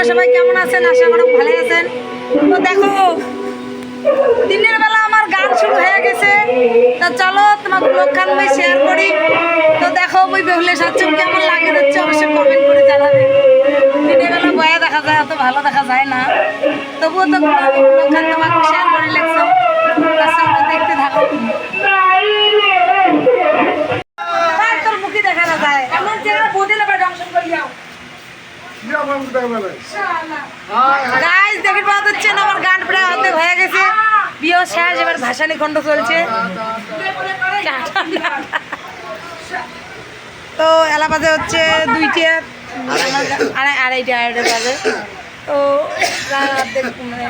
তোমরা সবাই কেমন আছেন? আশা করি ভালো আছেন। তো দেখো, দিনের বেলা আমার গান শুরু হয়ে গেছে। তা চলো, তোমার ব্লগ খান আমি শেয়ার করি। তো দেখো ওই বেহুলে সাচ্চম কেমন লাগে হচ্ছে অবশ্যই কমেন্ট করে জানাবে। দিনের বেলা বয়া দেখা যায়, অত ভালো দেখা যায় না। তবুও তো ব্লগ খান তোমাকে শেয়ার করে লেগছো আচ্ছা দেখতে থাকো। গাইস দেখতে পাওয়া যাচ্ছে না আমার গান প্রায় অর্ধেক হয়ে গেছে। বিয়ে শেষ এবার ভাসানি খণ্ড চলছে। তো এলা বাজে হচ্ছে দুইটে আড়াই আড়াইটে আড়াইটে বাজে। তো অর্ধেক মানে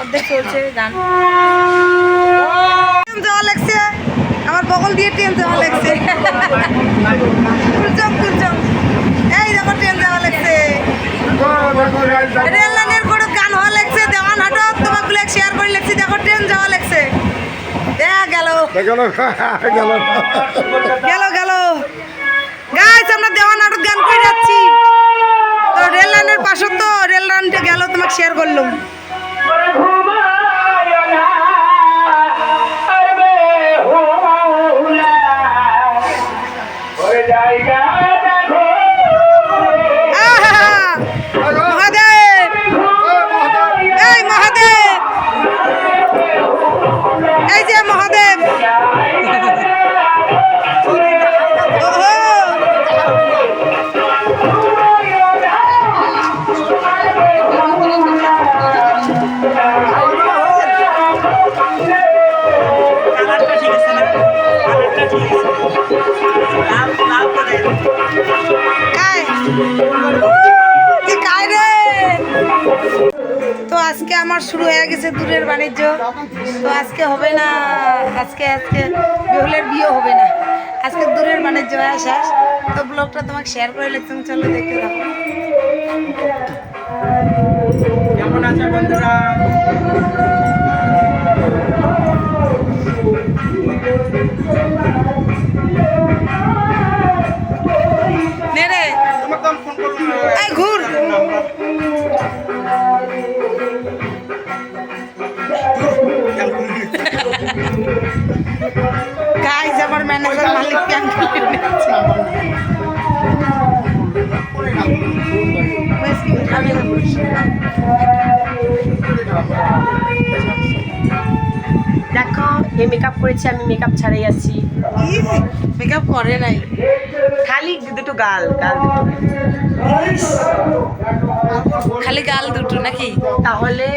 অর্ধেক চলছে গান। যাওয়া লাগছে আমার বগল দিয়ে ট্রেন যাওয়া লাগছে কুলচম কুলচম। এই দেখো ট্রেন যাওয়া লাগছে। রেল লাইনের করে গান হওয়া লাগছে দেওয়ান হাটত তোমারগুলো শেয়ার করে লাগছি দেখো ট্রেন যাওয়া লাগছে। দেখ গেল। গেল গেল। গেল গেল। আমরা দেওয়ান হাটত গান করে যাচ্ছি। তো রেল লাইনের পাশে তো রেল লাইনটা গেল তোমাকে শেয়ার করলাম! তো আজকে আমার শুরু হয়ে গেছে দূরের বাণিজ্য। তো আজকে হবে না, আজকে আজকে বেহুলের বিয়ে হবে না। আজকে দূরের বাণিজ্য হয়ে শেষ তো ব্লগটা তোমাকে শেয়ার করে লিখতাম চলো দেখতে থাকো। কেমন আছে বন্ধুরা? ঘুর। গাইজ আমার ম্যানেজার মালিক প্যান দেখো এ মেকআপ করেছি আমি মেকআপ ছাড়াই আছি। মেকআপ করে নাই। খালি দুটো গাল গাল দুটো। খালি গাল দুটো নাকি? তাহলে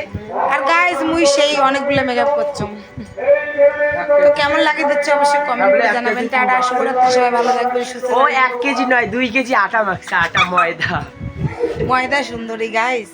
আর গাইজ মুই সেই অনেকগুলো মেকআপ করছ তো কেমন লাগে দিচ্ছে অবশ্যই কমেন্ট করে জানাবেন। টাটা শুভরাত্রি সবাই ভালো থাকবেন সুস্থ ও। এক কেজি নয় দুই কেজি আটা মাখছে আটা ময়দা। ময়দা সুন্দরী গাইস